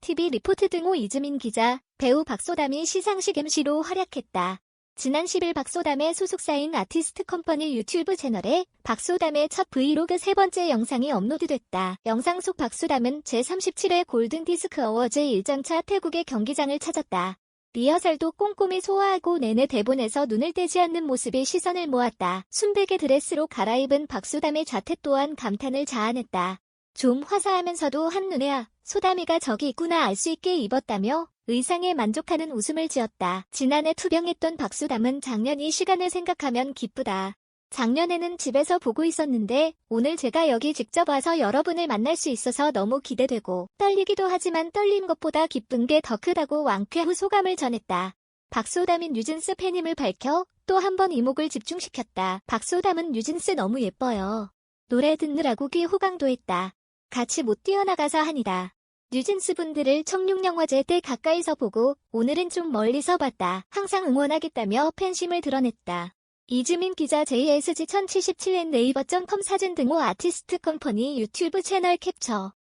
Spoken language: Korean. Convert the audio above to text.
TV 리포트 등호 이즈민 기자, 배우 박소담이 시상식 MC로 활약했다. 지난 10일 박소담의 소속사인 아티스트 컴퍼니 유튜브 채널에 박소담의 첫 브이로그 세 번째 영상이 업로드됐다. 영상 속 박소담은 제37회 골든디스크 어워즈 1장차 태국의 경기장을 찾았다. 리허설도 꼼꼼히 소화하고 내내 대본에서 눈을 떼지 않는 모습이 시선을 모았다. 순백의 드레스로 갈아입은 박소담의 자태 또한 감탄을 자아냈다. 좀 화사하면서도 한눈에 아, 소담이가 저기 있구나 알 수 있게 입었다며 의상에 만족하는 웃음을 지었다. 지난해 투병했던 박수담은 작년 이 시간을 생각하면 기쁘다. 작년에는 집에서 보고 있었는데 오늘 제가 여기 직접 와서 여러분을 만날 수 있어서 너무 기대되고 떨리기도 하지만 떨린 것보다 기쁜 게 더 크다고 왕쾌 후 소감을 전했다. 박소담인 뉴진스 팬임을 밝혀 또 한 번 이목을 집중시켰다. 박소담은 뉴진스 너무 예뻐요. 노래 듣느라고 귀 호강도 했다. 같이 못 뛰어나가서 한이다. 뉴진스 분들을 청룡영화제 때 가까이서 보고 오늘은 좀 멀리서 봤다. 항상 응원하겠다며 팬심을 드러냈다. 이즈민 기자 JSG 1077엔 네이버.com 사진 등호 아티스트 컴퍼니 유튜브 채널 캡처